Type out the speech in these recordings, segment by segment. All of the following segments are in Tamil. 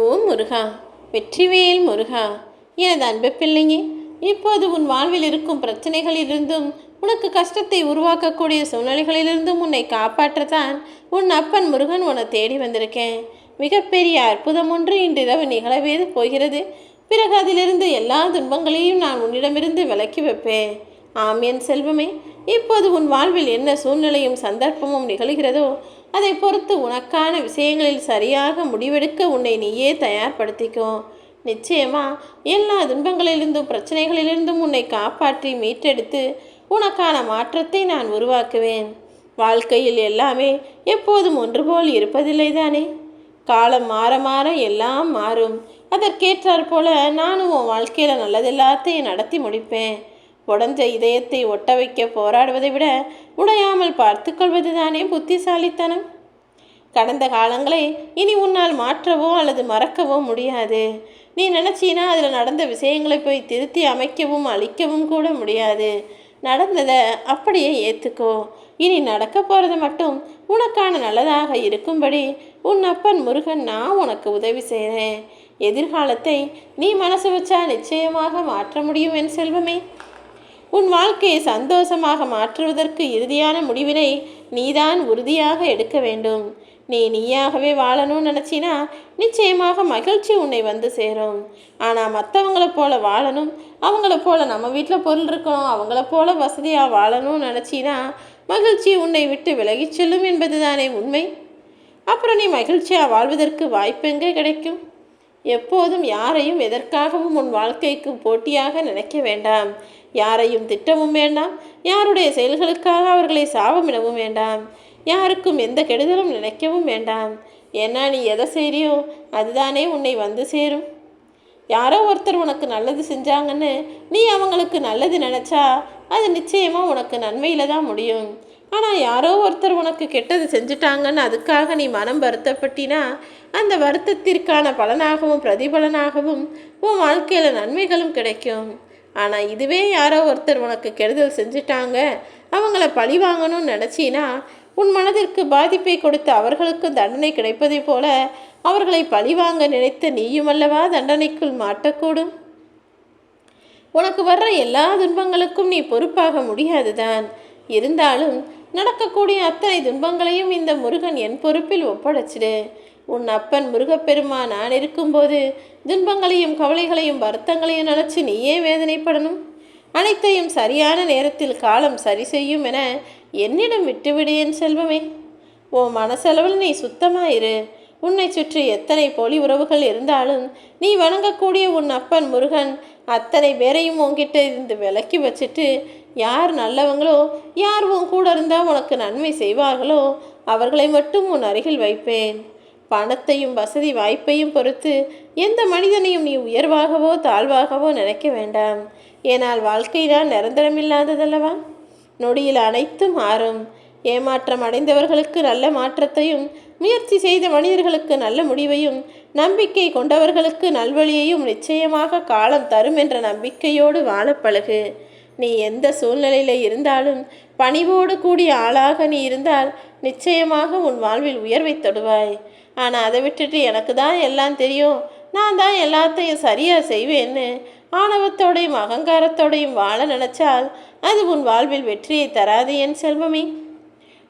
ஓ முருகா வெற்றிவேல் முருகா எனது அன்பு பிள்ளையே இப்போது உன் வாழ்வில் இருக்கும் பிரச்சனைகளிலிருந்தும் உனக்கு கஷ்டத்தை உருவாக்கக்கூடிய சூழ்நிலைகளிலிருந்தும் உன்னை காப்பாற்றத்தான் உன் அப்பன் முருகன் உன்னை தேடி வந்திருக்கேன். மிகப்பெரிய அற்புதம் ஒன்று இன்றிரவு நிகழவேது போகிறது. பிறகு அதிலிருந்து எல்லா துன்பங்களையும் நான் உன்னிடமிருந்து விலக்கி வைப்பேன். ஆம் என் செல்வமே இப்போது உன் வாழ்வில் என்ன சூழ்நிலையும் சந்தர்ப்பமும் நிகழ்கிறதோ அதை பொறுத்து உனக்கான விஷயங்களில் சரியாக முடிவெடுக்க உன்னை நீயே தயார்படுத்திக்கும் நிச்சயமா எல்லா துன்பங்களிலிருந்தும் பிரச்சனைகளிலிருந்தும் உன்னை காப்பாற்றி மீட்டெடுத்து உனக்கான மாற்றத்தை நான் உருவாக்குவேன். வாழ்க்கையில் எல்லாமே எப்போதும் ஒன்று போல் இருப்பதில்லை தானே? காலம் மாற மாற எல்லாம் மாறும். அதற்கேற்றாற் போல நானும் உன் வாழ்க்கையில் நல்லதெல்லாத்தையும் நடத்தி முடிப்பேன். உடஞ்ச இதயத்தை ஒட்ட வைக்க போராடுவதை விட உடையாமல் பார்த்துக்கொள்வது தானே புத்திசாலித்தனம்? கடந்த காலங்களை இனி உன்னால் மாற்றவோ அல்லது மறக்கவோ முடியாது. நீ நினச்சினா அதில் நடந்த விஷயங்களை போய் திருத்தி அமைக்கவும் அழிக்கவும் கூட முடியாது. நடந்ததை அப்படியே ஏற்றுக்கோ இனி நடக்க போகிறது மட்டும் உனக்கான நல்லதாக இருக்கும்படி உன் அப்பன் முருகன் நான் உனக்கு உதவி செய்கிறேன் எதிர்காலத்தை நீ மனசு வச்சா நிச்சயமாக மாற்ற முடியும் என் செல்வமே. உன் வாழ்க்கையை சந்தோஷமாக மாற்றுவதற்கு இறுதியான முடிவினை நீதான் உறுதியாக எடுக்க வேண்டும். நீ நீயாகவே வாழணும்னு நினச்சினா நிச்சயமாக மகிழ்ச்சி உன்னை வந்து சேரும். ஆனால் மற்றவங்கள போல வாழணும் அவங்கள போல நம்ம வீட்டில் பொருள் இருக்கணும் அவங்கள போல வசதியாக வாழணும்னு நினச்சினா மகிழ்ச்சி உன்னை விட்டு விலகிச் செல்லும் என்பது தானே உண்மை. அப்புறம் நீ மகிழ்ச்சியாக வாழ்வதற்கு வாய்ப்பு எங்கே கிடைக்கும்? எப்போதும் யாரையும் எதற்காகவும் உன் வாழ்க்கைக்கு போட்டியாக நினைக்க வேண்டாம். யாரையும் திட்டவும் வேண்டாம். யாருடைய செயல்களுக்காக அவர்களை சாபமிடவும் வேண்டாம். யாருக்கும் எந்த கெடுதலும் நினைக்கவும் வேண்டாம். ஏன்னா நீ எதை செய்றியோ அதுதானே உன்னை வந்து சேரும். யாரோ ஒருத்தர் உனக்கு நல்லது செஞ்சாங்கன்னு நீ அவங்களுக்கு நல்லது நினச்சா அது நிச்சயமாக உனக்கு நன்மையில் தான் முடியும். ஆனால் யாரோ ஒருத்தர் உனக்கு கெட்டது செஞ்சுட்டாங்கன்னு அதுக்காக நீ மனம் வருத்தப்பட்டினா அந்த வருத்தத்திற்கான பலனாகவும் பிரதிபலனாகவும் உன் வாழ்க்கையில் நன்மைகளும் கிடைக்கும். ஆனால் இதுவே யாரோ ஒருத்தர் உனக்கு கெடுதல் செஞ்சுட்டாங்க. அவங்கள பழி வாங்கணும்னு நினச்சினா உன் மனதிற்கு பாதிப்பை கொடுத்து அவர்களுக்கு தண்டனை கிடைப்பதைப் போல அவர்களை பழிவாங்க நினைத்த நீயும் அல்லவா தண்டனைக்குள் மாட்டக்கூடும்? உனக்கு வர்ற எல்லா துன்பங்களுக்கும் நீ பொறுப்பாக முடியாதுதான். இருந்தாலும் நடக்கக்கூடிய அத்தனை துன்பங்களையும் இந்த முருகன் என் பொறுப்பில் ஒப்படைச்சிடு. உன் அப்பன் முருகப்பெருமா நான் இருக்கும்போது துன்பங்களையும் கவலைகளையும் வருத்தங்களையும் நினச்சி நீயே வேதனைப்படணும். அனைத்தையும் சரியான நேரத்தில் காலம் சரி செய்யும் என என்னிடம் விட்டுவிடேன் செல்வமே. உன் மனசளவில் நீ சுத்தமாயிரு. உன்னை சுற்றி எத்தனை போலி உறவுகள் இருந்தாலும் நீ வணங்கக்கூடிய உன் அப்பன் முருகன் அத்தனை பேரையும் உன்கிட்ட இருந்து விலக்கி வச்சுட்டு யார் நல்லவங்களோ யார் உன் கூட இருந்தால் உனக்கு நன்மை செய்வார்களோ அவர்களை மட்டும் உன் அருகில் வைப்பேன். பணத்தையும் வசதி வாய்ப்பையும் பொறுத்து எந்த மனிதனையும் நீ உயர்வாகவோ தாழ்வாகவோ நினைக்க வேண்டாம். ஏனால் வாழ்க்கைதான் நிரந்தரமில்லாததல்லவா நொடியில் அனைத்தும் மாறும் ஏமாற்றம் அடைந்தவர்களுக்கு நல்ல மாற்றத்தையும் முயற்சி செய்த மனிதர்களுக்கு நல்ல முடிவையும் நம்பிக்கை கொண்டவர்களுக்கு நல்வழியையும் நிச்சயமாக காலம் தரும் என்ற நம்பிக்கையோடு வாழ பழகு. நீ எந்த சூழ்நிலையில் இருந்தாலும் பணிவோடு கூடிய ஆளாக நீ இருந்தால் நிச்சயமாக உன் வாழ்வில் உயர்வை தொடுவாய். ஆனால் அதை விட்டுட்டு எனக்கு தான் எல்லாம் தெரியும். நான் தான் எல்லாத்தையும் சரியாக செய்வேன்னு. ஆணவத்தோடையும் அகங்காரத்தோடையும் வாழ நினச்சால் அது உன் வாழ்வில் வெற்றியை தராது என் செல்வமே.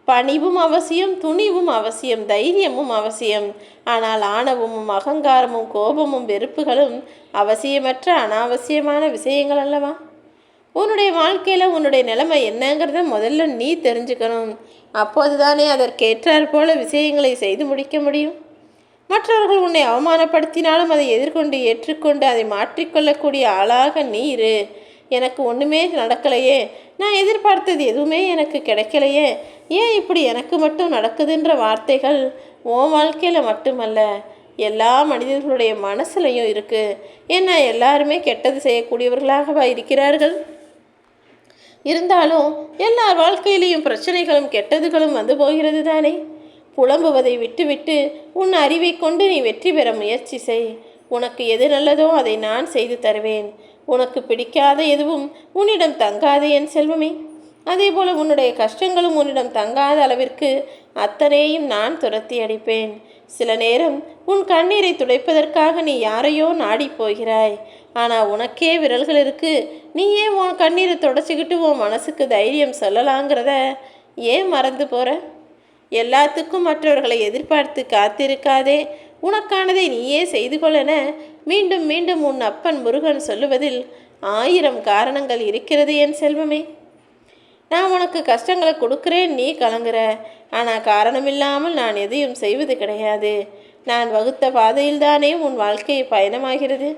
பணிவும் அவசியம் துணிவும் அவசியம் தைரியமும் அவசியம். ஆனால் ஆணவமும் அகங்காரமும் கோபமும் வெறுப்புகளும் அவசியமற்ற அனாவசியமான விஷயங்கள் அல்லவா? உன்னுடைய வாழ்க்கையில் உன்னுடைய நிலைமை என்னங்கிறத முதல்ல நீ தெரிஞ்சுக்கணும். அப்போது தானே அதற்கேற்றாற் போல விஷயங்களை செய்து முடிக்க முடியும். மற்றவர்கள் உன்னை அவமானப்படுத்தினாலும் அதை எதிர்கொண்டு ஏற்றுக்கொண்டு அதை மாற்றிக்கொள்ளக்கூடிய ஆளாக நீ இரு. எனக்கு ஒன்றுமே நடக்கலையே. நான் எதிர்பார்த்தது எதுவுமே எனக்கு கிடைக்கலையே. ஏன் இப்படி எனக்கு மட்டும் நடக்குதுன்ற வார்த்தைகள் உன் வாழ்க்கையில் மட்டுமல்ல எல்லா மனிதர்களுடைய மனசுலையும் இருக்குது ஏன்னா எல்லாருமே கெட்டது செய்யக்கூடியவர்களாகவா இருக்கிறார்கள்? இருந்தாலும் எல்லார் வாழ்க்கையிலையும் பிரச்சனைகளும் கெட்டதுகளும் வந்து போகிறது தானே? புலம்புவதை விட்டுவிட்டு உன் அறிவை கொண்டு நீ வெற்றி பெற முயற்சி செய். உனக்கு எது நல்லதோ அதை நான் செய்து தருவேன். உனக்கு பிடிக்காத எதுவும் உன்னிடம் தங்காது என் செல்வமே. அதே போல உன்னுடைய கஷ்டங்களும் உன்னிடம் தங்காத அளவிற்கு அத்தனையும் நான் துரத்தி அடிப்பேன். சில நேரம் உன் கண்ணீரை துடைப்பதற்காக நீ யாரையோ நாடி போகிறாய். ஆனால் உனக்கே விரல்கள் இருக்கு. நீயே உன் கண்ணீரை தொடச்சிக்கிட்டு உன் மனசுக்கு தைரியம் சொல்லலாங்கிறத ஏன் மறந்து போற? எல்லாத்துக்கும் மற்றவர்களை எதிர்பார்த்து காத்திருக்காதே. உனக்கானதை நீயே செய்து கொள்ளென மீண்டும் மீண்டும் உன் அப்பன் முருகன் சொல்லுவதில் ஆயிரம் காரணங்கள் இருக்கிறது என் செல்வமே. நான் உனக்கு கஷ்டங்களை கொடுக்குறேன் நீ கலங்குற. ஆனால் காரணமில்லாமல் நான் எதையும் செய்வது கிடையாது. நான் வகுத்த பாதையில்தானே உன் வாழ்க்கை பயணமாகிறது?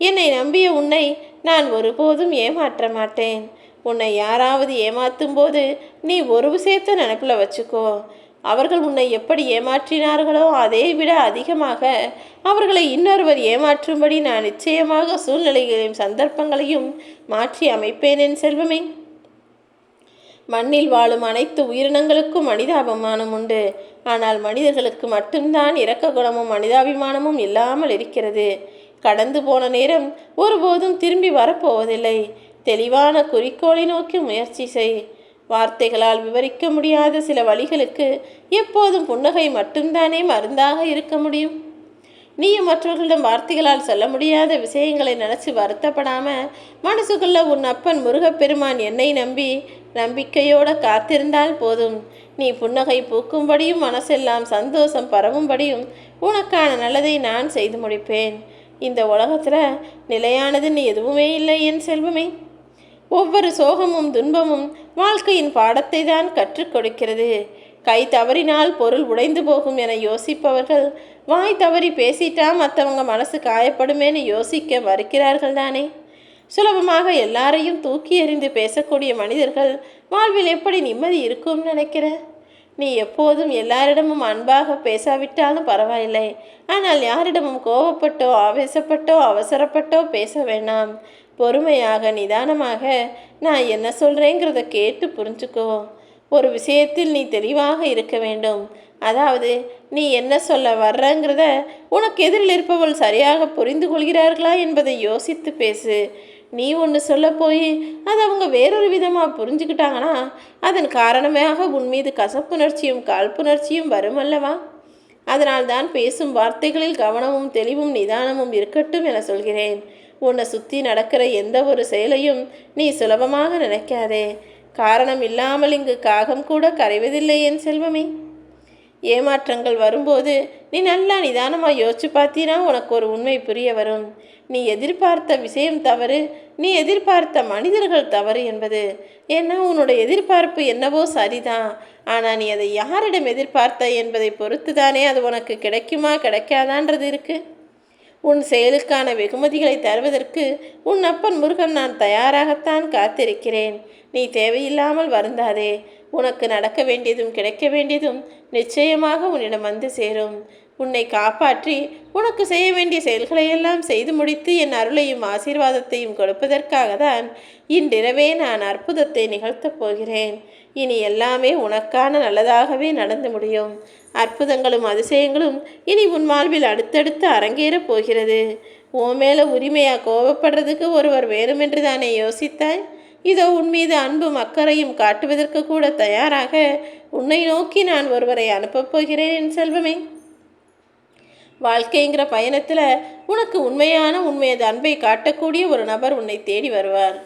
என்னை நம்பிய உன்னை நான் ஒருபோதும் ஏமாற்ற மாட்டேன். உன்னை யாராவது ஏமாத்தும் போது நீ ஒரு விஷயத்தை நினப்பில் வச்சுக்கோ. அவர்கள் உன்னை எப்படி ஏமாற்றினார்களோ அதை விட அதிகமாக அவர்களை இன்னொருவர் ஏமாற்றும்படி நான் நிச்சயமாக சூழ்நிலைகளையும் சந்தர்ப்பங்களையும் மாற்றி அமைப்பேன் என் செல்வமே. மண்ணில் வாழும் அனைத்து உயிரினங்களுக்கும் மனிதாபிமானம் உண்டு. ஆனால் மனிதர்களுக்கு மட்டும்தான் இரக்க குணமும் மனிதாபிமானமும் இல்லாமல் இருக்கிறது. கடந்து போன நேரம் ஒருபோதும் திரும்பி வரப்போவதில்லை. தெளிவான குறிக்கோளை நோக்கி முயற்சி செய். வார்த்தைகளால் விவரிக்க முடியாத சில வழிகளுக்கு எப்போதும் புன்னகை மட்டும்தானே மருந்தாக இருக்க முடியும்? நீயும் மற்றவர்களிடம் வார்த்தைகளால் சொல்ல முடியாத விஷயங்களை நினச்சி வருத்தப்படாமல் மனசுக்குள்ள உன் அப்பன் முருகப்பெருமான் என்னை நம்பி நம்பிக்கையோடு காத்திருந்தால் போதும். நீ புன்னகை பூக்கும்படியும் மனசெல்லாம் சந்தோஷம் பரவும்படியும் உனக்கான நல்லதை நான் செய்து முடிப்பேன். இந்த உலகத்தில் நிலையானதுன்னு எதுவுமே இல்லை என் செல்வமே. ஒவ்வொரு சோகமும் துன்பமும் வாழ்க்கையின் பாடத்தை தான் கற்றுக் கொடுக்கிறது. கை தவறினால் பொருள் உடைந்து போகும் என யோசிப்பவர்கள் வாய் தவறி பேசிட்டா மற்றவங்க மனசு காயப்படுமேன்னு யோசிக்க மறுக்கிறார்கள் தானே? சுலபமாக எல்லாரையும் தூக்கி எறிந்து பேசக்கூடிய மனிதர்கள் வாழ்வில் எப்படி நிம்மதி இருக்கும்னு நினைக்கிற? நீ எப்போதும் எல்லாரிடமும் அன்பாக பேசாவிட்டாலும் பரவாயில்லை. ஆனால் யாரிடமும் கோபப்பட்டோ ஆவேசப்பட்டோ அவசரப்பட்டோ பேச வேண்டாம். பொறுமையாக நிதானமாக நான் என்ன சொல்கிறேங்கிறத கேட்டு புரிஞ்சுக்கோ. ஒரு விஷயத்தில் நீ தெளிவாக இருக்க வேண்டும். அதாவது நீ என்ன சொல்ல வர்றங்கிறத உனக்கு எதிரில் இருப்பவள் சரியாக புரிந்து கொள்கிறார்களா என்பதை யோசித்து பேசு. நீ ஒன்று சொல்ல போய் அது அவங்க வேறொரு விதமாக புரிஞ்சுக்கிட்டாங்கன்னா அதன் காரணமாக உன் மீது கசப்புணர்ச்சியும் காழ்ப்புணர்ச்சியும் வரும் அல்லவா? அதனால்தான் பேசும் வார்த்தைகளில் கவனமும் தெளிவும் நிதானமும் இருக்கட்டும் என சொல்கிறேன். உன்னை சுற்றி நடக்கிற எந்த ஒரு செயலையும் நீ சுலபமாக நினைக்காதே. காரணம் இல்லாமல் இங்கு காகம் கூட கரைவதில்லை என் செல்வமே. ஏமாற்றங்கள் வரும்போது நீ நல்லா நிதானமாக யோசிச்சு பார்த்தீனா உனக்கு ஒரு உண்மை புரிய வரும். நீ எதிர்பார்த்த விஷயம் தவறு நீ எதிர்பார்த்த மனிதர்கள் தவறு என்பது. ஏன்னா உன்னோட எதிர்பார்ப்பு என்னவோ சரிதான். ஆனால் நீ அதை யாரிடம் எதிர்பார்த்த என்பதை பொறுத்து தானே அது உனக்கு கிடைக்குமா கிடைக்காதான்றது இருக்குது உன் செயலுக்கான வெகுமதிகளை தருவதற்கு உன் அப்பன் முருகன் நான் தயாராகத்தான் காத்திருக்கிறேன். நீ தேவையில்லாமல் வருந்தாதே. உனக்கு நடக்க வேண்டியதும் கிடைக்க வேண்டியதும் நிச்சயமாக உன்னிடம் வந்து சேரும். உன்னை காப்பாற்றி உனக்கு செய்ய வேண்டிய செயல்களையெல்லாம் செய்து முடித்து என் அருளையும் ஆசீர்வாதத்தையும் கொடுப்பதற்காக தான் இன்றிரவே நான் அற்புதத்தை நிகழ்த்தப் போகிறேன். இனி எல்லாமே உனக்கான நல்லதாகவே நடந்து முடியும். அற்புதங்களும் அதிசயங்களும் இனி உன் வாழ்வில் அடுத்தடுத்து அரங்கேறப் போகிறது. உன் மேலே உரிமையாக கோபப்படுறதுக்கு ஒருவர் வேணுமென்று தானே யோசித்தாய்? இதோ உன் மீது அன்பும் அக்கறையும் காட்டுவதற்கு கூட தயாராக உன்னை நோக்கி நான் ஒருவரை அனுப்பப் போகிறேன் என் செல்வமே. வாழ்க்கைங்கிற பயணத்தில் உனக்கு உண்மையான உண்மையது அன்பை காட்டக்கூடிய ஒரு நபர் உன்னை தேடி வருவார்.